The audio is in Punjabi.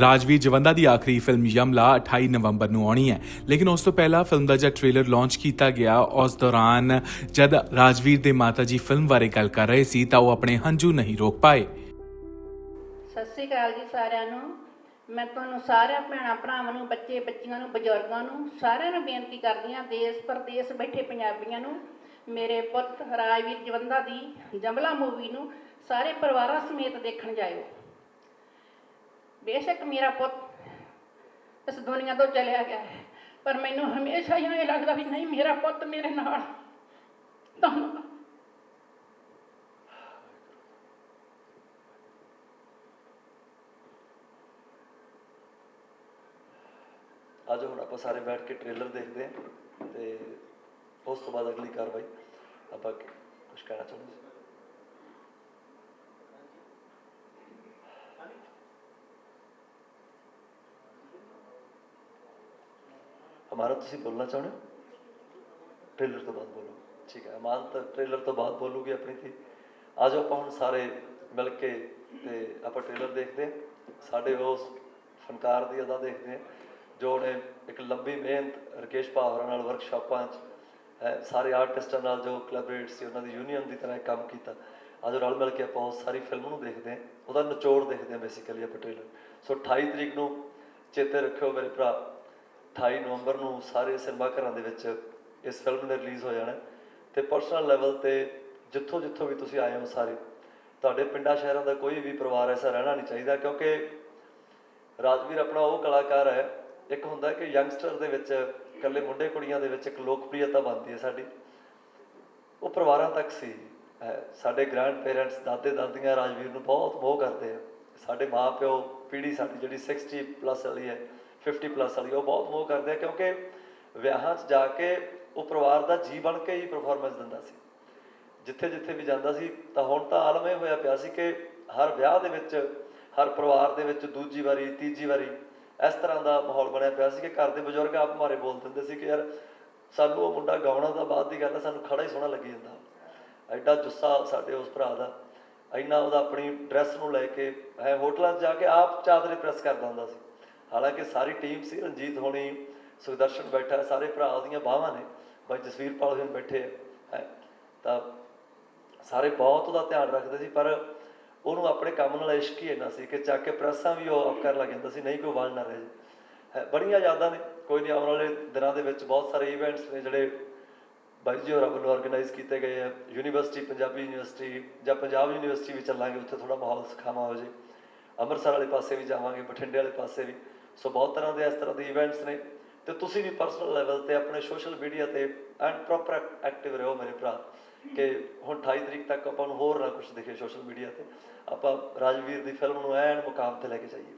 ਰਾਜਵੀਰ ਜਵੰਦਾ ਦੀ ਆਖਰੀ ਫਿਲਮ ਯਮਲਾ 28 ਨਵੰਬਰ ਨੂੰ ਆਉਣੀ ਹੈ। ਲੇਕਿਨ ਉਸ ਤੋਂ ਪਹਿਲਾਂ ਫਿਲਮ ਦਾ ਜਦ ਟ੍ਰੇਲਰ ਲਾਂਚ ਕੀਤਾ ਗਿਆ, ਉਸ ਦੌਰਾਨ ਜਦ ਰਾਜਵੀਰ ਦੇ ਮਾਤਾ ਜੀ ਫਿਲਮ ਬਾਰੇ ਗੱਲ ਕਰ ਰਹੇ ਸੀ, ਤਾਂ ਉਹ ਆਪਣੇ ਹੰਝੂ ਨਹੀਂ ਰੋਕ ਪਾਏ। ਸਤਿ ਸ੍ਰੀ ਅਕਾਲ ਜੀ ਸਾਰਿਆਂ ਨੂੰ। ਮੈਂ ਤੁਹਾਨੂੰ ਸਾਰਿਆਂ ਭੈਣਾਂ ਭਰਾਵਾਂ ਨੂੰ, ਬੱਚੇ ਬੱਚੀਆਂ ਨੂੰ, ਬਜ਼ੁਰਗਾਂ ਨੂੰ ਸਾਰਿਆਂ ਨੂੰ ਬੇਨਤੀ ਕਰਦੀ ਹਾਂ, ਦੇਸ਼ ਪ੍ਰਦੇਸ਼ ਬੈਠੇ ਪੰਜਾਬੀਆਂ ਨੂੰ, ਮੇਰੇ ਪੁੱਤ ਰਾਜਵੀਰ ਜਵੰਦਾ ਦੀ ਜੰਬਲਾ ਮੂਵੀ ਨੂੰ ਸਾਰੇ ਪਰਿਵਾਰਾਂ ਸਮੇਤ ਦੇਖਣ ਜਾਇਓ। ਬੇਸ਼ੱਕ ਮੇਰਾ ਪੁੱਤ ਇਸ ਦੁਨੀਆ ਤੋਂ ਚਲਿਆ ਗਿਆ ਹੈ, ਪਰ ਮੈਨੂੰ ਹਮੇਸ਼ਾ ਹੀ ਇਹ ਲੱਗਦਾ ਵੀ ਨਹੀਂ, ਮੇਰਾ ਪੁੱਤ ਮੇਰੇ ਨਾਲ ਧੰਨਵਾਦ ਅੱਜ ਹੁਣ ਆਪਾਂ ਸਾਰੇ ਬੈਠ ਕੇ ਟ੍ਰੇਲਰ ਦੇਖਦੇ ਹਾਂ ਤੇ ਉਸ ਤੋਂ ਬਾਅਦ ਅਗਲੀ ਕਾਰਵਾਈ ਆਪਾਂ ਕੁਝ ਕਹਿਣਾ ਚਾਹੁੰਦੇ ਹਮਾਰਾ ਤੁਸੀਂ ਬੋਲਣਾ ਚਾਹੁੰਦੇ ਹੋ? ਟ੍ਰੇਲਰ ਤੋਂ ਬਾਅਦ ਬੋਲੋ। ਠੀਕ ਹੈ ਅਮਾਨ ਤਾਂ ਟ੍ਰੇਲਰ ਤੋਂ ਬਾਅਦ ਬੋਲੂਗੀ ਆਪਣੀ ਥੀ ਅੱਜ ਆਪਾਂ ਹੁਣ ਸਾਰੇ ਮਿਲ ਕੇ ਤੇ ਆਪਾਂ ਟ੍ਰੇਲਰ ਦੇਖਦੇ ਹਾਂ। ਸਾਡੇ ਉਸ ਫਨਕਾਰ ਦੀ ਅਦਾ ਦੇਖਦੇ ਹਾਂ ਜੋ ਨੇ ਇੱਕ ਲੰਬੀ ਮਿਹਨਤ ਰਕੇਸ਼ ਭਾਵਰਾ ਨਾਲ ਵਰਕਸ਼ਾਪਾਂ 'ਚ ਹੈ, ਸਾਰੇ ਆਰਟਿਸਟਾਂ ਨਾਲ ਜੋ ਕੋਲੈਬੋਰੇਟ ਸੀ ਉਹਨਾਂ ਦੀ ਯੂਨੀਅਨ ਦੀ ਤਰ੍ਹਾਂ ਕੰਮ ਕੀਤਾ। ਅੱਜ ਰਲ ਮਿਲ ਕੇ ਆਪਾਂ ਉਸ ਸਾਰੀ ਫਿਲਮ ਨੂੰ ਦੇਖਦੇ ਹਾਂ। ਉਹਦਾ ਨਿਚੋੜ ਦੇਖਦੇ ਹਾਂ ਬੇਸਿਕਲੀ ਆਪਾਂ ਟ੍ਰੇਲਰ ਸੋ 28 ਤਰੀਕ ਨੂੰ ਚੇਤੇ ਰੱਖਿਓ ਮੇਰੇ ਭਰਾ। 28 ਨਵੰਬਰ ਨੂੰ ਸਾਰੇ ਸਿਨੇਮਾ ਘਰਾਂ ਦੇ ਵਿੱਚ ਇਸ ਫਿਲਮ ਨੇ ਰਿਲੀਜ਼ ਹੋ ਜਾਣਾ ਹੈ। ਤੇ ਪਰਸਨਲ ਲੈਵਲ ਤੇ ਜਿੱਥੋਂ ਜਿੱਥੋਂ ਵੀ ਤੁਸੀਂ ਆਏ ਹੋ ਸਾਰੇ, ਤੁਹਾਡੇ ਪਿੰਡਾਂ ਸ਼ਹਿਰਾਂ ਦਾ ਕੋਈ ਵੀ ਪਰਿਵਾਰ ਐਸਾ ਰਹਿਣਾ ਨਹੀਂ ਚਾਹੀਦਾ, ਕਿਉਂਕਿ ਰਾਜਵੀਰ ਆਪਣਾ ਉਹ ਕਲਾਕਾਰ ਹੈ, ਇੱਕ ਹੁੰਦਾ ਕਿ ਯੰਗਸਟਰ ਦੇ ਵਿੱਚ, ਇਕੱਲੇ ਮੁੰਡੇ ਕੁੜੀਆਂ ਦੇ ਵਿੱਚ ਇੱਕ ਲੋਕਪ੍ਰਿਯਤਾ ਬਣਦੀ ਹੈ ਸਾਡੀ। ਉਹ ਪਰਿਵਾਰਾਂ ਤੱਕ ਸੀ। ਅਹ ਸਾਡੇ ਗ੍ਰੈਂਡ ਪੇਰੈਂਟਸ ਦਾਦੇ ਦਾਦੀਆਂ ਰਾਜਵੀਰ ਨੂੰ ਬਹੁਤ ਮੋਹ ਕਰਦੇ ਆ। ਸਾਡੇ ਮਾਪਿਓ, ਪੀੜ੍ਹੀ ਸਾਡੀ ਜਿਹੜੀ 60 ਪਲੱਸ ਵਾਲੀ ਹੈ 50 ਪਲੱਸ ਵਾਲੀ, ਉਹ ਬਹੁਤ ਮੋਹ ਕਰਦੇ ਆ ਕਿਉਂਕਿ ਵਿਆਹਾਂ 'ਚ ਜਾ ਕੇ ਉਹ ਪਰਿਵਾਰ ਦਾ ਜੀ ਬਣ ਕੇ ਹੀ ਪਰਫਾਰਮੈਂਸ ਦਿੰਦਾ ਸੀ। ਜਿੱਥੇ ਜਿੱਥੇ ਵੀ ਜਾਂਦਾ ਸੀ, ਤਾਂ ਹੁਣ ਤਾਂ ਆਲਮ ਇਹ ਹੋਇਆ ਪਿਆ ਸੀ ਕਿ ਹਰ ਵਿਆਹ ਦੇ ਵਿੱਚ, ਹਰ ਪਰਿਵਾਰ ਦੇ ਵਿੱਚ ਦੂਜੀ ਵਾਰੀ, ਤੀਜੀ ਵਾਰੀ ਇਸ ਤਰ੍ਹਾਂ ਦਾ ਮਾਹੌਲ ਬਣਿਆ ਪਿਆ ਸੀ ਕਿ ਘਰ ਦੇ ਬਜ਼ੁਰਗ ਆਪ ਮਾਰੇ ਬੋਲ ਦਿੰਦੇ ਸੀ ਕਿ ਯਾਰ ਸਾਨੂੰ ਉਹ ਮੁੰਡਾ ਗਾਉਣਾ ਤਾਂ ਬਾਅਦ ਦੀ ਗੱਲ ਹੈ ਸਾਨੂੰ ਖੜਾ ਹੀ ਸੋਹਣਾ ਲੱਗੀ ਜਾਂਦਾ। ਐਡਾ ਜੁੱਸਾ ਸਾਡੇ ਉਸ ਭਰਾ ਦਾ, ਇੰਨਾ ਉਹਦਾ ਆਪਣੀ ਡਰੈਸ ਨੂੰ ਲੈ ਕੇ ਹੈ ਹੋਟਲਾਂ 'ਚ ਜਾ ਕੇ ਆਪ ਚਾਦਰੇ ਪ੍ਰੈਸ ਕਰਦਾ ਹੁੰਦਾ ਸੀ। ਹਾਲਾਂਕਿ ਸਾਰੀ ਟੀਮ ਸੀ, ਰਣਜੀਤ ਹੋਣੀ, ਸੁਖਦਰਸ਼ਨ ਬੈਠਾ, ਸਾਰੇ ਭਰਾ ਉਹਦੀਆਂ ਬਾਹਾਂ ਨੇ, ਬਾਈ ਜਸਵੀਰ ਪਾਲ ਹੁਣ ਬੈਠੇ ਹੈ। ਤਾਂ ਸਾਰੇ ਬਹੁਤ ਉਹਦਾ ਧਿਆਨ ਰੱਖਦੇ ਸੀ, ਪਰ ਉਹਨੂੰ ਆਪਣੇ ਕੰਮ ਨਾਲ ਇਸ਼ਕ ਹੀ ਇੰਨਾ ਸੀ ਕਿ ਚੱਕ ਕੇ ਪ੍ਰੈਸਾਂ ਵੀ ਉਹ ਆਪ ਕਰਨ ਲੱਗ ਜਾਂਦਾ ਸੀ, ਨਹੀਂ ਕੋਈ ਵਾਲ ਨਾ ਰਹੇ। ਹੈ, ਬੜੀਆਂ ਯਾਦਾਂ ਨੇ, ਕੋਈ ਨਹੀਂ, ਆਉਣ ਵਾਲੇ ਦਿਨਾਂ ਦੇ ਵਿੱਚ ਬਹੁਤ ਸਾਰੇ ਇਵੈਂਟਸ ਨੇ ਜਿਹੜੇ ਬਾਈ ਜੀ ਹੋਰਾਂ ਵੱਲੋਂ ਆਰਗੇਨਾਈਜ਼ ਕੀਤੇ ਗਏ ਆ। ਯੂਨੀਵਰਸਿਟੀ ਪੰਜਾਬੀ ਯੂਨੀਵਰਸਿਟੀ ਜਾਂ ਪੰਜਾਬ ਯੂਨੀਵਰਸਿਟੀ ਵੀ ਚੱਲਾਂਗੇ, ਉੱਥੇ ਥੋੜਾ ਮਾਹੌਲ ਸਿਖਾਵਾਂ ਹੋ ਜੇ। ਅੰਮ੍ਰਿਤਸਰ ਵਾਲੇ ਪਾਸੇ ਵੀ ਜਾਵਾਂਗੇ, ਬਠਿੰਡੇ ਵਾਲੇ ਪਾਸੇ ਵੀ। ਸੋ ਬਹੁਤ ਤਰ੍ਹਾਂ ਦੇ ਇਸ ਤਰ੍ਹਾਂ ਦੇ ਇਵੈਂਟਸ ਨੇ ਤੇ ਤੁਸੀਂ ਵੀ ਪਰਸਨਲ ਲੈਵਲ ਤੇ ਆਪਣੇ ਸੋਸ਼ਲ ਮੀਡੀਆ ਤੇ ਐਂਡ ਪ੍ਰੋਪਰ ਐਕਟਿਵ ਰਹੋ ਮੇਰੇ ਭਰਾ ਕਿ ਹੁਣ 28 ਤਰੀਕ ਤੱਕ ਆਪਾਂ ਨੂੰ ਹੋਰ ਨਾ ਕੁਝ ਦਿਖੇ ਸੋਸ਼ਲ ਮੀਡੀਆ ਤੇ। ਆਪਾਂ ਰਾਜਵੀਰ ਦੀ ਫਿਲਮ ਨੂੰ ਐਨ ਮੁਕਾਮ ਤੇ ਲੈ ਕੇ ਜਾਈਏ।